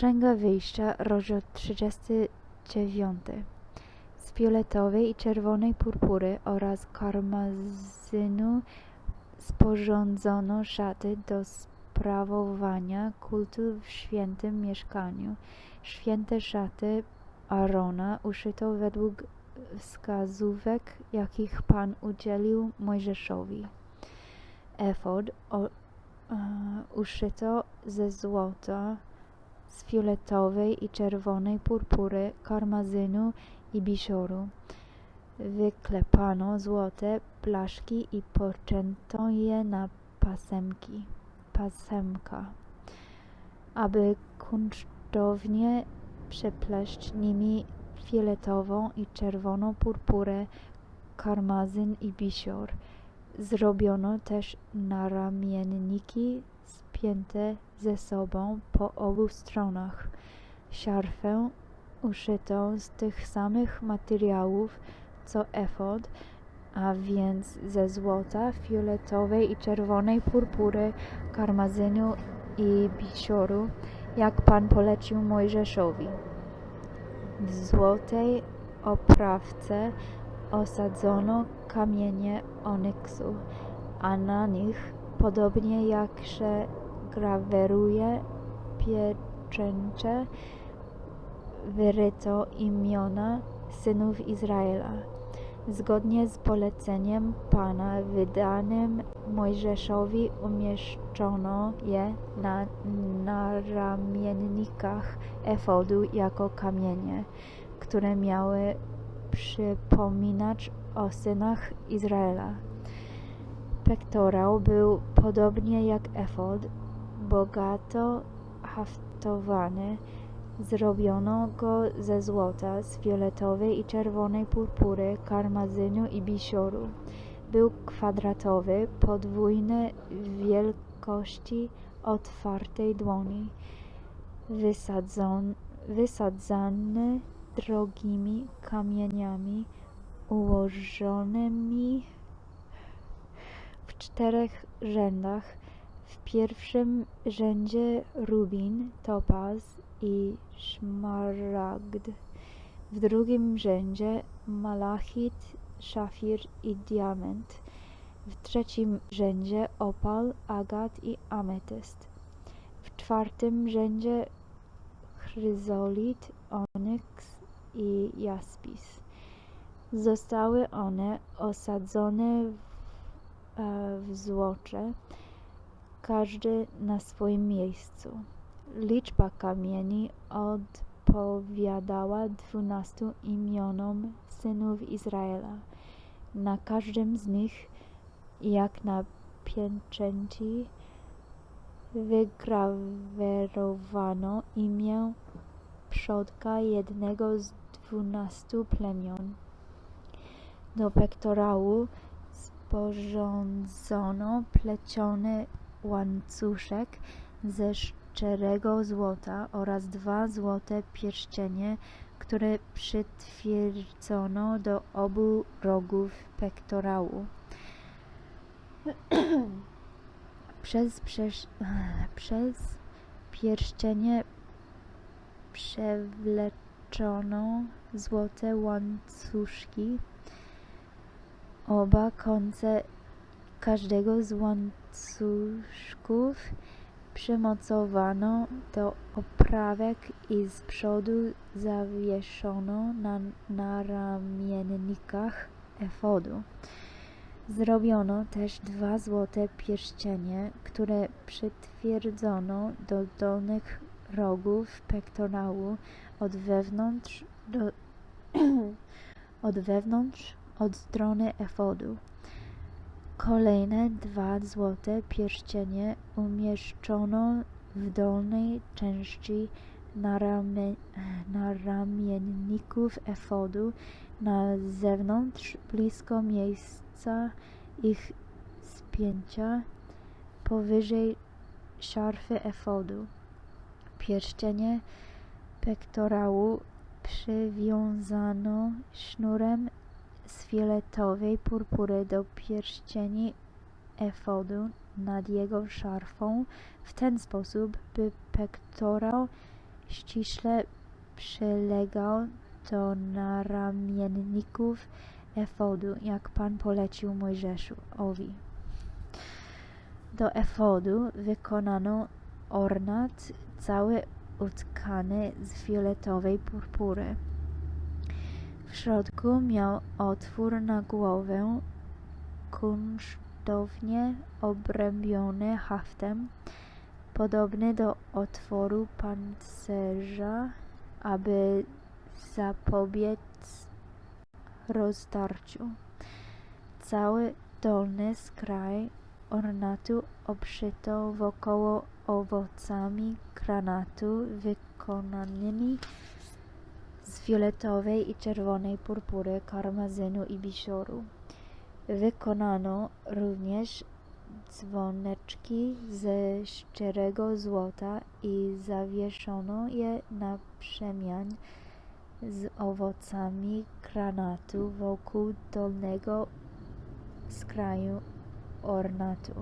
Księga Wyjścia, rozdział 39. Z fioletowej i czerwonej purpury oraz karmazynu sporządzono szaty do sprawowania kultu w świętym mieszkaniu. Święte szaty Arona uszyto według wskazówek, jakich Pan udzielił Mojżeszowi. Efod o, e, uszyto ze złota, z fioletowej i czerwonej purpury, karmazynu i bisioru. Wyklepano złote blaszki i poczęto je na pasemki, pasemka, aby kunsztownie przepleść nimi fioletową i czerwoną purpurę, karmazyn i bisior. Zrobiono też naramienniki spięte ze sobą po obu stronach. Szarfę uszytą z tych samych materiałów co efod, a więc ze złota, fioletowej i czerwonej purpury, karmazynu i bisioru, jak Pan polecił Mojżeszowi. W złotej oprawce osadzono kamienie onyksu, a na nich, podobnie jak się graweruje pieczęcze, wyryto imiona synów Izraela. Zgodnie z poleceniem Pana wydanym Mojżeszowi umieszczono je na naramiennikach efodu jako kamienie, które miały przypominać o synach Izraela. Pektorał był podobnie jak efod, bogato haftowany. Zrobiono go ze złota, z fioletowej i czerwonej purpury, karmazynu i bisioru. Był kwadratowy, podwójny wielkości otwartej dłoni, wysadzon, wysadzany drogimi kamieniami ułożonymi w czterech rzędach. W pierwszym rzędzie rubin, topaz i szmaragd. W drugim rzędzie malachit, szafir i diament. W trzecim rzędzie opal, agat i ametyst. W czwartym rzędzie chryzolit, onyks i jaspis. Zostały one osadzone w, e, w złocze, każdy na swoim miejscu. Liczba kamieni odpowiadała dwunastu imionom synów Izraela. Na każdym z nich, jak na pieczęci, wygrawerowano imię przodka jednego z dwunastu plemion. Do pektorału sporządzono pleciony łańcuszek ze szczerego złota oraz dwa złote pierścienie, które przytwierdzono do obu rogów pektorału. przez, przez, przez pierścienie przewleczono złote łańcuszki. Oba końce każdego z łańcuszków przymocowano do oprawek i z przodu zawieszono na naramiennikach efodu. Zrobiono też dwa złote pierścienie, które przytwierdzono do dolnych rogów pektorału od wewnątrz do, od wewnątrz od strony efodu. Kolejne dwa złote pierścienie umieszczono w dolnej części naramienników efodu na zewnątrz, blisko miejsca ich spięcia, powyżej szarfy efodu. Pierścienie pektorału przywiązano sznurem fioletowej purpury do pierścieni efodu nad jego szarfą w ten sposób, by pektorał ściśle przylegał do naramienników efodu, jak Pan polecił Mojżeszowi. Do efodu wykonano ornat cały utkany z fioletowej purpury. W środku miał otwór na głowę, kunsztownie obrębiony haftem, podobny do otworu pancerza, aby zapobiec rozdarciu. Cały dolny skraj ornatu obszyto wokoło owocami granatu wykonanymi z fioletowej i czerwonej purpury, karmazynu i bisioru. Wykonano również dzwoneczki ze szczerego złota i zawieszono je na przemian z owocami granatu wokół dolnego skraju ornatu.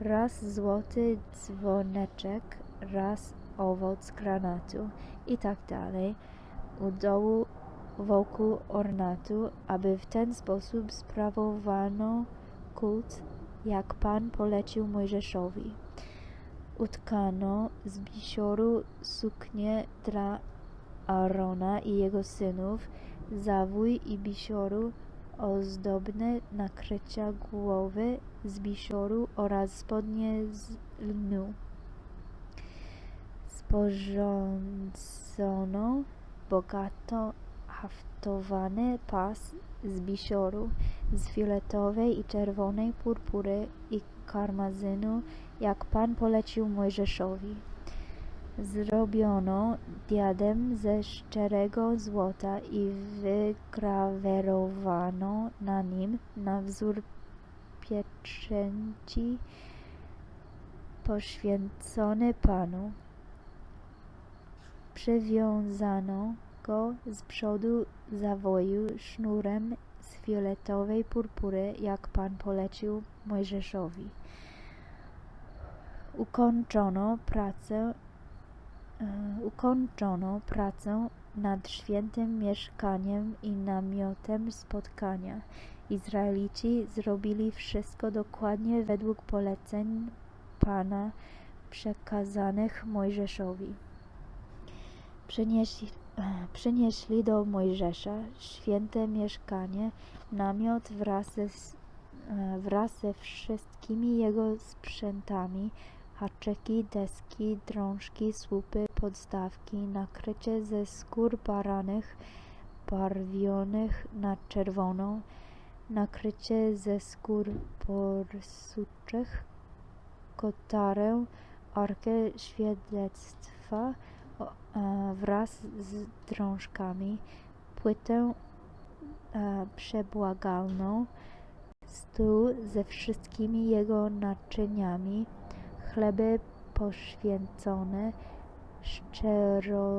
Raz złoty dzwoneczek, raz owoc granatu i tak dalej u dołu wokół ornatu, aby w ten sposób sprawowano kult, jak Pan polecił Mojżeszowi. Utkano z bisioru suknię dla Arona i jego synów, zawój i bisioru ozdobne nakrycia głowy z bisioru oraz spodnie z lnu. Sporządzono bogato haftowany pas z bisioru, z fioletowej i czerwonej purpury i karmazynu, jak Pan polecił Mojżeszowi. Zrobiono diadem ze szczerego złota i wygrawerowano na nim na wzór pieczęci poświęcony Panu. Przywiązano go z przodu zawoju sznurem z fioletowej purpury, jak Pan polecił Mojżeszowi. Ukończono pracę E, ukończono pracę nad świętym mieszkaniem i namiotem spotkania. Izraelici zrobili wszystko dokładnie według poleceń Pana przekazanych Mojżeszowi. Przynieśli, przynieśli do Mojżesza święte mieszkanie, namiot wraz ze, e, wraz ze wszystkimi jego sprzętami, haczyki, deski, drążki, słupy, podstawki, nakrycie ze skór baranych barwionych na czerwono, nakrycie ze skór borsuczych, kotarę, arkę świadectwa wraz z drążkami, płytę przebłagalną, stół ze wszystkimi jego naczyniami, chleby poświęcone, szczero,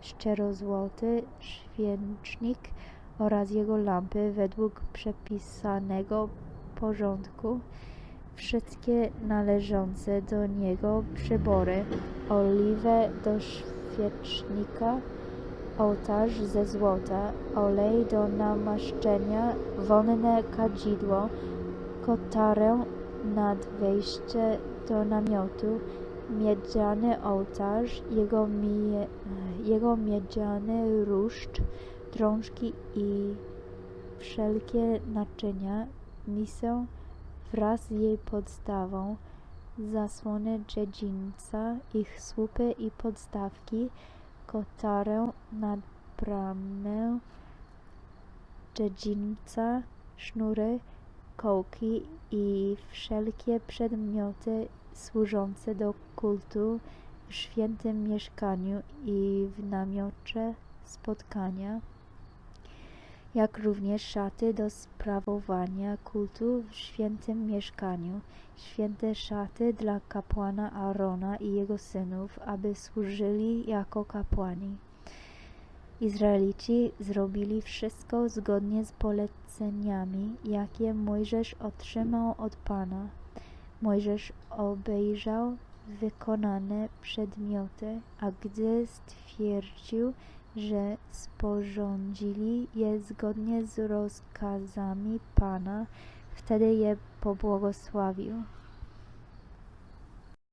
szczerozłoty świecznik oraz jego lampy według przepisanego porządku, wszystkie należące do niego przybory, oliwę do świecznika, ołtarz ze złota, olej do namaszczenia, wonne kadzidło, kotarę nad wejście do namiotu, miedziany ołtarz, jego, mie, jego miedziany ruszt, drążki i wszelkie naczynia, misę wraz z jej podstawą, zasłony dziedzińca, ich słupy i podstawki, kotarę nad bramę dziedzińca, sznury, kołki i wszelkie przedmioty służące do kultu w świętym mieszkaniu i w namiocie spotkania, jak również szaty do sprawowania kultu w świętym mieszkaniu, święte szaty dla kapłana Arona i jego synów, aby służyli jako kapłani. Izraelici zrobili wszystko zgodnie z poleceniami, jakie Mojżesz otrzymał od Pana. Mojżesz obejrzał wykonane przedmioty, a gdy stwierdził, że sporządzili je zgodnie z rozkazami Pana, wtedy je pobłogosławił.